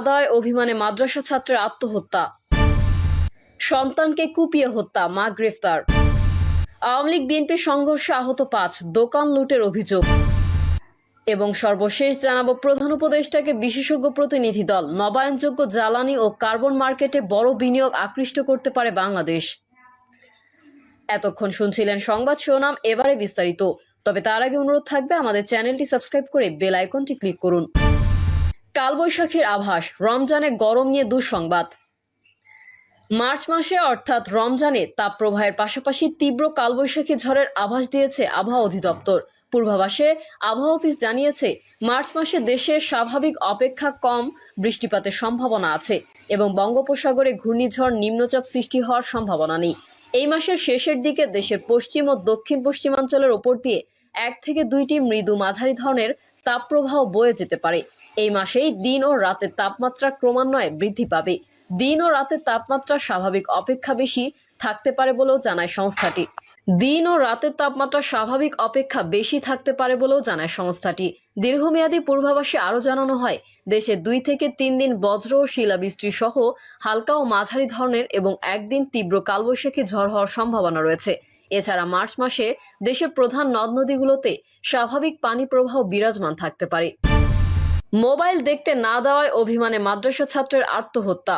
আদায় অভিমানে মাদ্রাসা ছাত্রের আত্মহত্যা। সন্তানকে কুপিয়ে হত্যা, মা গ্রেফতার। আওয়ামী লীগ বিএনপি সংঘর্ষে আহত পাঁচ, দোকান লুটের অভিযোগ। এবং সর্বশেষ জানাব, প্রধান উপদেষ্টাকে বিশেষজ্ঞ প্রতিনিধি দল, নবায়নযোগ্য জ্বালানি ও কার্বন মার্কেটে বড় বিনিয়োগ আকৃষ্ট করতে পারে বাংলাদেশ। এতক্ষণ শুনছিলেন সংবাদ শিরোনাম, এবারে বিস্তারিত। তবে তার আগে অনুরোধ থাকবে, আমাদের চ্যানেলটি সাবস্ক্রাইব করে বেল আইকনটি ক্লিক করুন। কালবৈশাখীর আভাস, রমজানে গরম নিয়ে দুঃসংবাদ। মার্চ মাসে অর্থাৎ রমজানে তাপপ্রবাহের পাশাপাশি তীব্র কালবৈশাখী ঝড়ের আভাস দিয়েছে আবহাওয়া অধিদপ্তর। পূর্বাভাসে আবহাওয়া অফিস জানিয়েছে, মার্চ মাসে দেশে স্বাভাবিক অপেক্ষা কম, বৃষ্টিপাতের সম্ভাবনা আছে এবং বঙ্গোপসাগরে ঘূর্ণিঝড় নিম্নচাপ সৃষ্টি হওয়ার সম্ভাবনা নেই। এই মাসের শেষের দিকে দেশের পশ্চিম ও দক্ষিণ পশ্চিমাঞ্চলের ওপর দিয়ে এক থেকে দুইটি মৃদু মাঝারি ধরনের তাপপ্রবাহ বয়ে যেতে পারে। এই মাসেই দিন ও রাতের তাপমাত্রা ক্রমান্বয়ে বৃদ্ধি পাবে। দিন ও রাতের তাপমাত্রা স্বাভাবিক অপেক্ষা বেশি থাকতে পারে বলেও জানায় সংস্থাটি। দিন ও রাতের তাপমাত্রা স্বাভাবিক অপেক্ষা বেশি থাকতে পারে বলেও জানায় সংস্থাটি। দীর্ঘমেয়াদী পূর্বাভাসে আরও জানানো হয়, দেশে দুই থেকে তিন দিন বজ্র ও শিলাবৃষ্টি সহ হালকা ও মাঝারি ধরনের এবং একদিন তীব্র কালবৈশাখী ঝড় হওয়ার সম্ভাবনা রয়েছে। এছাড়া মার্চ মাসে দেশের প্রধান নদ নদীগুলোতে স্বাভাবিক পানি প্রবাহ বিরাজমান থাকতে পারে। মোবাইল দেখতে না দেওয়ায় অভিমানে মাদ্রাসা ছাত্রের আত্মহত্যা।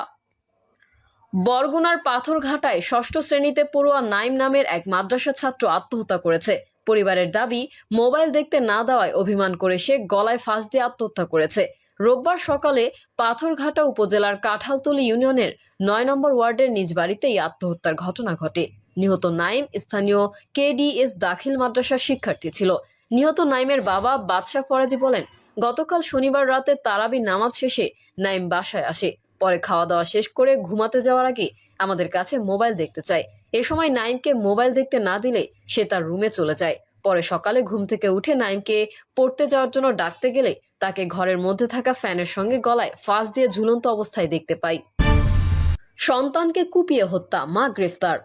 বরগুনার পাথরঘাটায় ষষ্ঠ শ্রেণীতে পড়ুয়া নাইম নামের এক মাদ্রাসা ছাত্র আত্মহত্যা করেছে। পরিবারের দাবি, মোবাইল দেখতে না দেওয়ায় অভিমান করে সে গলায় ফাঁস দিয়ে আত্মহত্যা করেছে। রোববার সকালে পাথরঘাটা উপজেলার কাঁঠালতলি ইউনিয়নের নয় নম্বর ওয়ার্ডের নিজ বাড়িতে এই আত্মহত্যার ঘটনা ঘটে। নিহত নাইম স্থানীয় কেডিএস দাখিল মাদ্রাসার শিক্ষার্থী ছিল। নিহত নাইমের বাবা বাদশাহ ফরাজি বলেন গতকাল শনিবার রাতে তারাবি নামাজ শেষে নাইম বাসায় আসে। পরে খাওয়া দাওয়া শেষ করে ঘুমাতে যাওয়ার আগে আমাদের কাছে মোবাইল দেখতে চায়। এ সময় নাইমকে মোবাইল দেখতে না দিলে সে তার রুমে চলে যায়। পরে সকালে ঘুম থেকে উঠে নাইমকে পড়তে যাওয়ার জন্য ডাকতে গেলে তাকে ঘরের মধ্যে থাকা ফ্যানের সঙ্গে গলায় ফাঁস দিয়ে ঝুলন্ত অবস্থায় দেখতে পাই। সন্তানকে কুপিয়ে হত্যা, মা গ্রেফতার।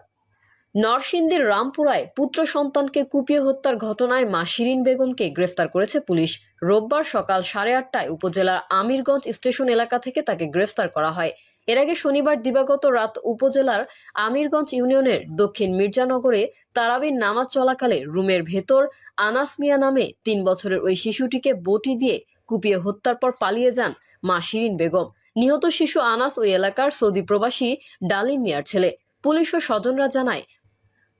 নরসিংদীর রামপুরায় পুত্র সন্তানকে কুপিয়ে হত্যার ঘটনায় মা শিরিন বেগমকে গ্রেফতার করেছে পুলিশ। রোববার সকাল সাড়ে আটটায় উপজেলার আমিরগঞ্জ স্টেশন এলাকা থেকে তাকে গ্রেফতার করা হয়। এর আগে শনিবার দিবাগত রাত উপজেলার আমিরগঞ্জ ইউনিয়নের দক্ষিণ মির্জানগরে তারাবির নামাজ চলাকালে রুমের ভেতর আনাস মিয়া নামে তিন বছরের ওই শিশুটিকে বটি দিয়ে কুপিয়ে হত্যার পর পালিয়ে যান মা শিরিন বেগম। নিহত শিশু আনাস ওই এলাকার সৌদি প্রবাসী ডালিম মিয়ার ছেলে। পুলিশ ও স্বজনরা জানায়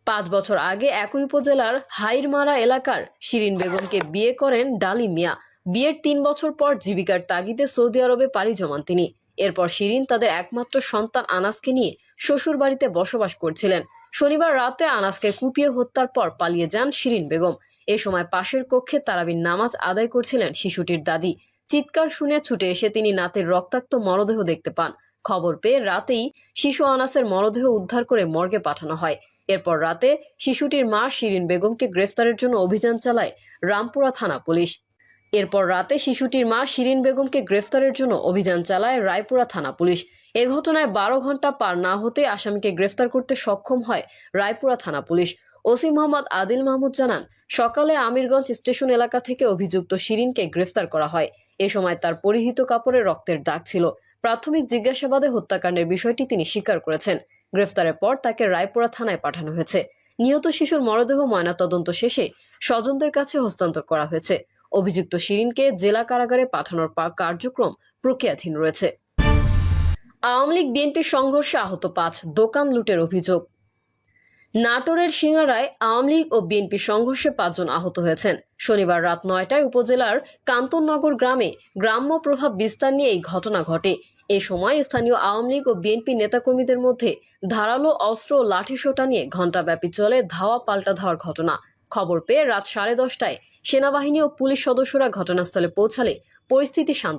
পাঁচ বছর আগে একই উপজেলার হাইরমারা এলাকার শিরিন বেগমকে বিয়ে করেন ডালি মিয়া। বিয়ের তিন বছর পর জীবিকার তাগিদে সৌদি আরবে পাড়ি জমান তিনি। এরপর শিরিন তাদের একমাত্র সন্তান আনাসকে নিয়ে শ্বশুর বাড়িতে বসবাস করছিলেন। শনিবার রাতে আনাসকে কুপিয়ে হত্যার পর পালিয়ে যান শিরিন বেগম। এ সময় পাশের কক্ষে তারাবির নামাজ আদায় করছিলেন শিশুটির দাদি। চিৎকার শুনে ছুটে এসে তিনি নাতের রক্তাক্ত মরদেহ দেখতে পান। খবর পেয়ে রাতেই শিশু আনাসের মরদেহ উদ্ধার করে মর্গে পাঠানো হয়। এরপর রাতে শিশুটির মা শিরিন বেগমকে গ্রেফতারের জন্য অভিযান চালায় রামপুরা থানা পুলিশ। এরপর রাতে শিশুটির মা শিরিন বেগমকে গ্রেফতারের জন্য অভিযান চালায় রায়পুরা থানা পুলিশ। এ ঘটনায় বারো ঘণ্টা পার না হতে আসামিকে গ্রেফতার করতে সক্ষম হয় রায়পুরা থানা পুলিশ। ওসি মোহাম্মদ আদিল মাহমুদ জানান, সকালে আমিরগঞ্জ স্টেশন এলাকা থেকে অভিযুক্ত শিরিনকে গ্রেফতার করা হয়। এ সময় তার পরিহিত কাপড়ে রক্তের দাগ ছিল। প্রাথমিক জিজ্ঞাসাবাদে হত্যাকাণ্ডের বিষয়টি তিনি স্বীকার করেছেন। গ্রেফতারের পর তাকে রায়পুরা থানায় পাঠানো হয়েছে। নিহত শিশুর মরদেহ ময়নাতদন্ত শেষে স্বজনদের কাছে হস্তান্তর করা হয়েছে। অভিযুক্ত শিরিনকে জেলা কারাগারে পাঠানোর পা- কার্যক্রম প্রক্রিয়াধীন রয়েছে। আওয়ামী লীগ বিএনপির সংঘর্ষে আহত পাঁচ দোকান লুটের অভিযোগ। নাটোরের সিঙ্গারায় আওয়ামী লীগ ও বিএনপি সংঘর্ষে পাঁচজন আহত হয়েছেন। শনিবার রাত নয়টায় উপজেলার কান্তননগর গ্রামে গ্রাম্য প্রভাব বিস্তার নিয়ে এই ঘটনা ঘটে। এ সময় স্থানীয় আওয়ামী লীগ ও বিএনপি নেতাকর্মীদের মধ্যে ধারালো অস্ত্র ও লাঠিসোঁটা নিয়ে ঘণ্টাব্যাপী চলে ধাওয়া পাল্টা ধাওয়ার ঘটনা। খবর পেয়ে রাত সাড়ে দশটায় সেনাবাহিনী ও পুলিশ সদস্যরা ঘটনাস্থলে পৌঁছালে পরিস্থিতি শান্ত